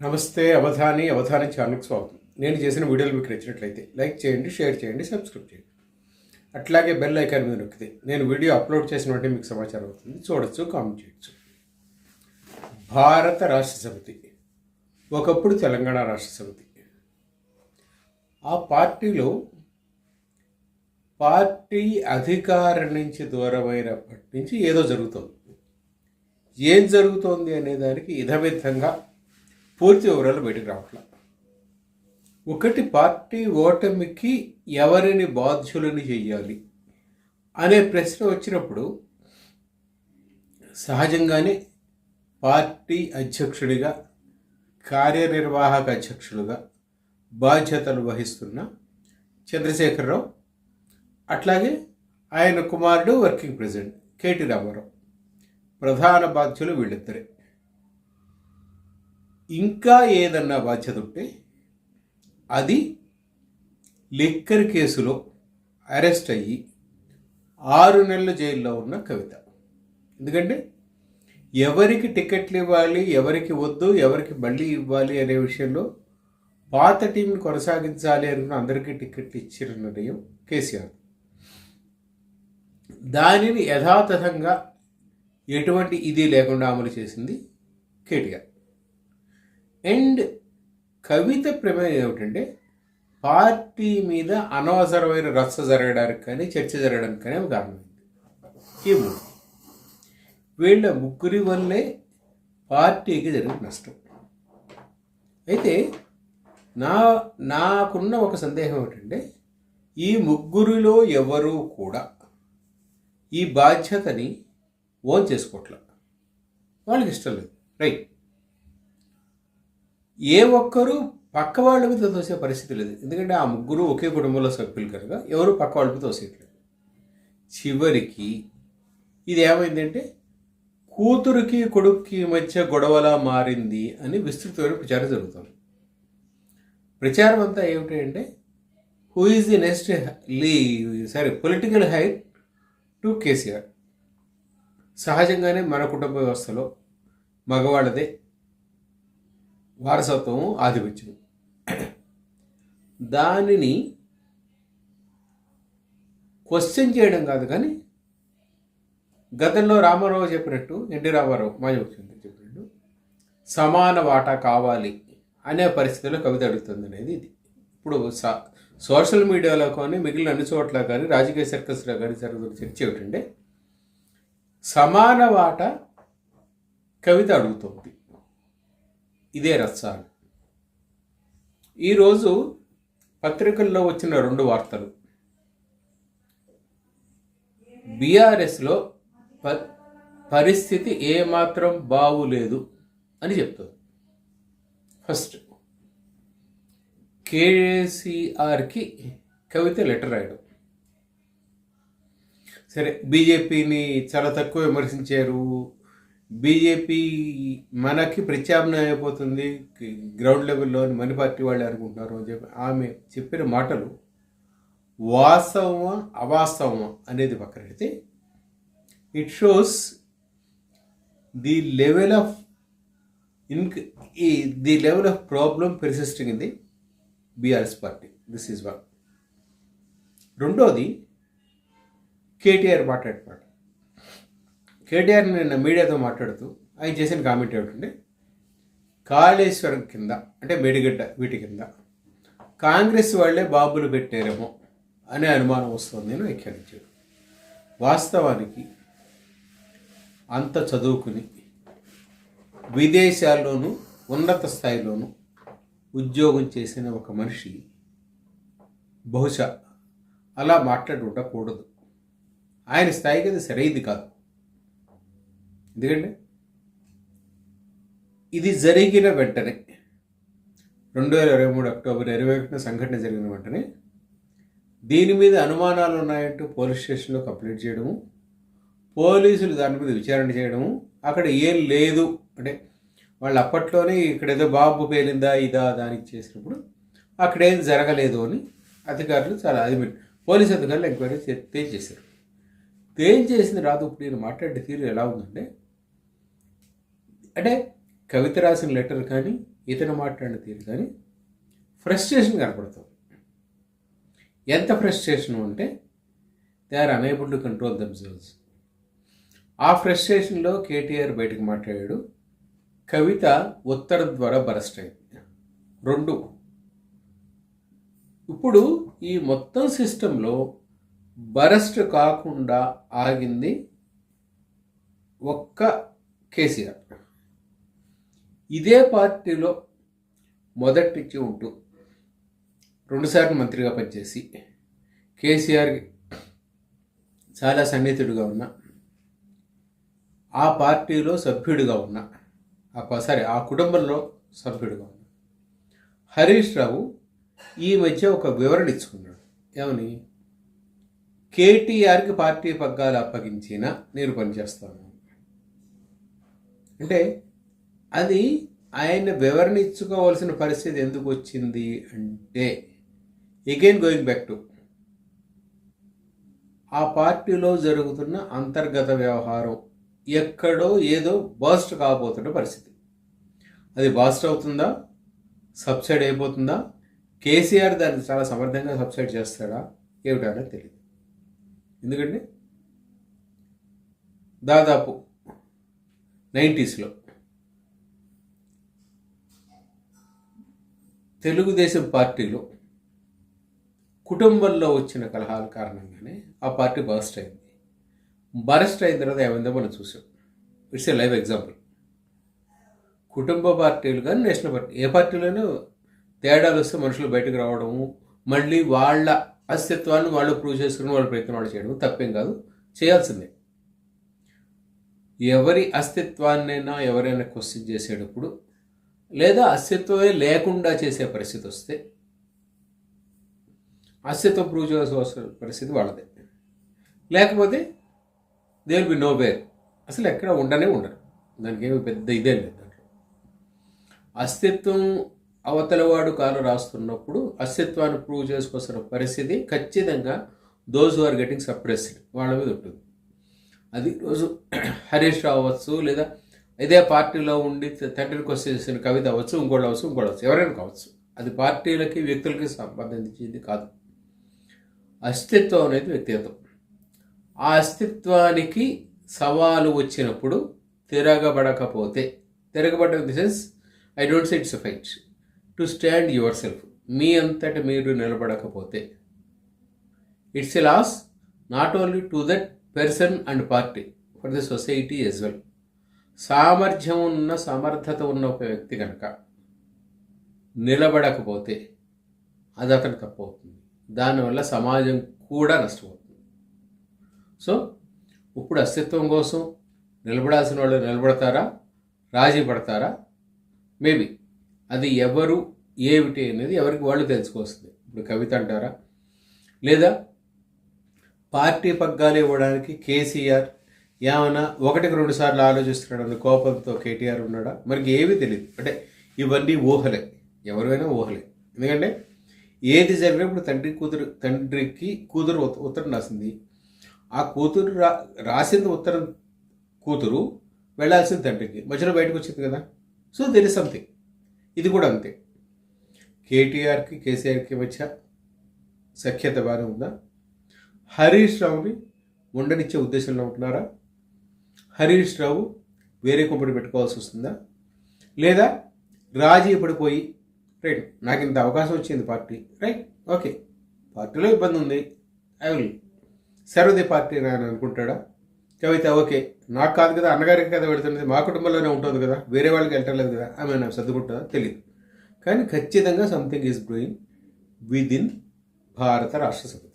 నమస్తే అవధాని అవధాని ఛానల్కి స్వాగతం. నేను చేసిన వీడియోలు మీకు నచ్చినట్లయితే లైక్ చేయండి షేర్ చేయండి సబ్స్క్రైబ్ చేయండి. అట్లాగే బెల్ ఐకాన్ మీద నొక్కితే నేను వీడియో అప్లోడ్ చేసిన వెంటనే మీకు సమాచారం అవుతుంది చూడొచ్చు కామెంట్ చేయొచ్చు. భారత రాష్ట్ర సమితి. ఒకప్పుడు తెలంగాణ రాష్ట్ర సమితి. ఆ పార్టీలో పార్టీ అధికారం నుంచి దూరమైనప్పటి నుంచి ఏదో జరుగుతుంది. ఏం జరుగుతోంది అనే దానికి ఇధవిధంగా పూర్తి వివరాలు బయటకు రావట్లా. ఒకటి పార్టీ ఓటమికి ఎవరిని బాధ్యులని చెయ్యాలి అనే ప్రశ్న వచ్చినప్పుడు సహజంగానే పార్టీ అధ్యక్షుడిగా కార్యనిర్వాహక అధ్యక్షులుగా బాధ్యతలు వహిస్తున్న చంద్రశేఖరరావు అట్లాగే ఆయన కుమారుడు వర్కింగ్ ప్రెసిడెంట్ కేటీ రామారావు. ప్రధాన బాధ్యులు వీళ్ళిద్దరే. ఇంకా ఏదన్నా బాధ్యత ఉంటే అది లిక్కర్ కేసులో అరెస్ట్ అయ్యి ఆరు నెలల జైల్లో ఉన్న కవిత. ఎందుకంటే ఎవరికి టికెట్లు ఇవ్వాలి ఎవరికి వద్దు ఎవరికి మళ్ళీ ఇవ్వాలి అనే విషయంలో పాత టీంని కొనసాగించాలి అనుకున్న అందరికీ టికెట్లు ఇచ్చిన నిర్ణయం కేసీఆర్. దానిని యథాతథంగా ఎటువంటి ఇది లేకుండా అమలు చేసింది కేటీఆర్. అండ్ కవిత ప్రమేయం ఏమిటంటే పార్టీ మీద అనవసరమైన రచ్చ జరగడానికి కానీ చర్చ జరగడానికి కానీ ఒక కారణమైంది ఈ మూడు. వీళ్ళ ముగ్గురి వల్లే పార్టీకి జరిగిన నష్టం. అయితే నా నాకున్న ఒక సందేహం ఏమిటంటే ఈ ముగ్గురిలో ఎవరూ కూడా ఈ బాధ్యతని ఓన్ చేసుకోవట్లేదు వాళ్ళకి ఇష్టం లేదు. రైట్. ఏ ఒక్కరూ పక్క వాళ్ళ మీద తోసే పరిస్థితి లేదు. ఎందుకంటే ఆ ముగ్గురు ఒకే కుటుంబంలో సభ్యులు కనుక ఎవరు పక్క వాళ్ళ మీద తోసేయట్లేదు. చివరికి ఇది ఏమైందంటే కూతురికి కొడుక్కి మధ్య గొడవలా మారింది అని విస్తృతమైన ప్రచారం జరుగుతుంది. ప్రచారం అంతా ఏమిటి అంటే who is the next Lee sorry political height to KCR సహజంగానే మన కుటుంబ వ్యవస్థలో మగవాళ్ళదే. వారసత్వం ఆధిపత్యం దానిని క్వశ్చన్ చేయడం కాదు కానీ గతంలో రామారావు చెప్పినట్టు ఎన్టీ రామారావు మాజీ ముఖ్యమంత్రి చెప్పినట్టు సమాన వాటా కావాలి అనే పరిస్థితిలో కవిత అడుగుతుంది అనేది ఇది. ఇప్పుడు స- సోషల్ మీడియాలో కానీ మిగిలిన అన్ని చోట్ల కానీ రాజకీయ సర్కస్లో కానీ జరుగుతున్న చర్చ ఏమిటంటే సమాన వాటా కవిత అడుగుతుంది. ఇదే రసాలు ఈరోజు పత్రికల్లో వచ్చిన రెండు వార్తలు. బీఆర్ఎస్లో ప పరిస్థితి ఏమాత్రం బాగులేదు అని చెప్తుంది. ఫస్ట్ కేసీఆర్కి కవిత లెటర్ రాయడం. సరే బీజేపీని చాలా తక్కువ విమర్శించారు. బీజేపీ మనకి ప్రత్యామ్నాయం అయిపోతుంది. గ్రౌండ్ లెవెల్లో మని మన పార్టీ వాళ్ళు అనుకుంటున్నారు. అని చెప్పి ఆమె చెప్పిన మాటలు వాస్తవమా అవాస్తవమా అనేది పక్కనైతే it shows the level of in the level of problem persisting in the BRS party this is one రెండోది కేటీఆర్ మాట్లాడమాట కేటీఆర్ నిన్న మీడియాతో మాట్లాడుతూ ఆయన చేసిన కామెంట్ ఏమిటంటే కాళేశ్వరం కింద అంటే మేడిగడ్డ వీటి కింద కాంగ్రెస్ వాళ్ళే బాబులు పెట్టారేమో అనే అనుమానం వస్తుంది అని వ్యాఖ్యానించాడు వాస్తవానికి అంత చదువుకుని విదేశాల్లోనూ ఉన్నత స్థాయిలోనూ ఉద్యోగం చేసిన ఒక మనిషి బహుశా అలా మాట్లాడి ఉండకూడదు ఆయన స్థాయికి అది సరైనది కాదు. ఎందుకంటే ఇది జరిగిన వెంటనే రెండు వేల ఇరవై మూడు అక్టోబర్ ఇరవై ఒకటిన సంఘటన జరిగిన వెంటనే దీని మీద అనుమానాలు ఉన్నాయంటూ పోలీస్ స్టేషన్లో కంప్లైంట్ చేయడము పోలీసులు దాని మీద విచారణ చేయడము అక్కడ ఏం లేదు. అంటే వాళ్ళు అప్పట్లోనే ఇక్కడ ఏదో బాబు పేలిందా ఇదా దానికి చేసినప్పుడు అక్కడ ఏం జరగలేదు అని అధికారులు చాలా అది పోలీస్ అధికారులు ఎంక్వైరీ చే- తేల్చేశారు తేల్చేసింది రాదు? ఇప్పుడు నేను మాట్లాడే తీరు ఎలా ఉందంటే అంటే కవిత రాసిన లెటర్ కానీ ఇతను మాట్లాడిన తీరు కానీ ఫ్రస్ట్రేషన్ కనపడుతుంది ఎంత ఫ్రస్ట్రేషన్ అంటే they are unable to control themselves ఆ ఫ్రస్ట్రేషన్లో కేటీఆర్ బయటకు మాట్లాడాడు. కవిత ఉత్తరం ద్వారా బరస్ట్ అయింది. రెండు. ఇప్పుడు ఈ మొత్తం సిస్టంలో బరస్ట్ కాకుండా ఆగింది ఒక్క కేసీఆర్. ఇదే పార్టీలో మొదటిచ్చి ఉంటూ రెండుసార్లు మంత్రిగా పనిచేసి కేసీఆర్ చాలా సన్నిహితుడిగా ఉన్న ఆ పార్టీలో సభ్యుడిగా ఉన్న ఆ సారీ ఆ కుటుంబంలో సభ్యుడిగా ఉన్న హరీష్ రావు ఈ మధ్య ఒక వివరణ ఇచ్చుకున్నాడు. ఏమని? కేటీఆర్కి పార్టీ పగ్గాలు అప్పగించినా నేను పనిచేస్తాను. అంటే అది ఆయన వివరణించుకోవాల్సిన పరిస్థితి ఎందుకు వచ్చింది అంటే ఎగైన్ గోయింగ్ బ్యాక్ టు ఆ పార్టీలో జరుగుతున్న అంతర్గత వ్యవహారం ఎక్కడో ఏదో బాస్ట్ కాబోతున్న పరిస్థితి. అది బాస్ట్ అవుతుందా? సబ్సైడ్ అయిపోతుందా? కేసీఆర్ దాన్ని చాలా సమర్థంగా సబ్సైడ్ చేస్తాడా? ఏమిటనేది తెలియదు ఎందుకంటే దాదాపు నైంటీస్లో తెలుగుదేశం పార్టీలో కుటుంబంలో వచ్చిన కలహాల కారణంగానే ఆ పార్టీ బరస్ట్ అయింది. బరస్ట్ అయిన తర్వాత ఏమైందో మనం చూసాం. It's a live example. కుటుంబ పార్టీలు కానీ నేషనల్ పార్టీ ఏ పార్టీలోనూ తేడాలు వస్తే మనుషులు బయటకు రావడము మళ్ళీ వాళ్ళ అస్తిత్వాన్ని వాళ్ళు ప్రూవ్ చేసుకుని వాళ్ళ ప్రయత్నం వాళ్ళు చేయడం తప్పేం కాదు. చేయాల్సిందే. ఎవరి అస్తిత్వాన్నైనా ఎవరైనా క్వశ్చన్ చేసేటప్పుడు లేదా అస్తిత్వమే లేకుండా చేసే పరిస్థితి వస్తే అస్తిత్వం ప్రూవ్ చేయాల్సిన పరిస్థితి వాళ్ళదే. లేకపోతే దే బి నో వేర్ అసలు ఎక్కడ ఉండనే ఉండరు. దానికి ఏమి పెద్ద ఇదే లేదు దాంట్లో. అస్తిత్వం అవతలవాడు కాలు రాస్తున్నప్పుడు అస్తిత్వాన్ని ప్రూవ్ చేసుకోవాల్సిన పరిస్థితి ఖచ్చితంగా దోస్ ఆర్ గెటింగ్ సప్రెస్డ్ వాళ్ళ మీద ఉంటుంది. అది రోజు హరీష్ రావచ్చు లేదా ఇదే పార్టీలో ఉండి తండ్రికి వచ్చేసిన కవిత అవ్వచ్చు ఇంకోటి అవ్వచ్చు ఇంకోటి అవ్వచ్చు. ఎవరైనా కావచ్చు. అది పార్టీలకి వ్యక్తులకి సంబంధించింది కాదు. అస్తిత్వం అనేది వ్యక్తిగతం. ఆ అస్తిత్వానికి సవాలు వచ్చినప్పుడు తిరగబడకపోతే తిరగబడ్డ this is I don't say it's fight to stand yourself. మీ అంతట మీరు నిలబడకపోతే it's a loss not only to that person and party for the society as well. సామర్థ్యం ఉన్న సమర్థత ఉన్న ఒక వ్యక్తి కనుక నిలబడకపోతే అది అతను తప్పు అవుతుంది దానివల్ల సమాజం కూడా నష్టపోతుంది. సో ఇప్పుడు అస్తిత్వం కోసం నిలబడాల్సిన వాళ్ళు నిలబడతారా? రాజీ పడతారా? మేబీ. అది ఎవరు ఏమిటి అనేది ఎవరికి వాళ్ళు తెలుసుకోవస్తుంది ఇప్పుడు కవిత అంటారా? లేదా పార్టీ పగ్గాలు ఇవ్వడానికి కేసీఆర్ ఏమైనా ఒకటికి రెండు సార్లు ఆలోచిస్తున్నాడు కోపంతో కేటీఆర్ ఉన్నాడా? మనకి ఏమీ తెలియదు అంటే ఇవన్నీ ఊహలే. ఎవరైనా ఊహలే. ఎందుకంటే ఏది జరిగినప్పుడు తండ్రి కూతురు తండ్రికి కూతురు ఉత్తరం రాసింది. ఆ కూతురు రా రాసింది ఉత్తరం కూతురు వెళ్ళాల్సింది తండ్రికి. మధ్యలో బయటకు వచ్చింది కదా. సో దెర్ ఇస్ సంథింగ్ ఇది కూడా అంతే. కేటీఆర్కి కేసీఆర్కి మధ్య సఖ్యత బాగానే ఉందా? హరీష్ రావుని ఉండనిచ్చే ఉద్దేశంలో ఉంటున్నారా? హరీష్ రావు వేరే కుంపటి పెట్టుకోవాల్సి వస్తుందా? లేదా రాజీ పడిపోయి రైట్ నాకు ఇంత అవకాశం వచ్చింది పార్టీ రైట్ ఓకే పార్టీలో ఇబ్బంది ఉంది I will serve the party అని అనుకుంటాడా? కవిత ఓకే నాకు కాదు కదా అన్నగారికి కదా పెడుతున్నది మా కుటుంబంలోనే ఉంటుంది కదా వేరే వాళ్ళకి వెళ్ళలేదు కదా ఆమె నాకు సర్దుకుంటుందా? తెలియదు కానీ ఖచ్చితంగా something is brewing within in Bharat Rashtra Samithi.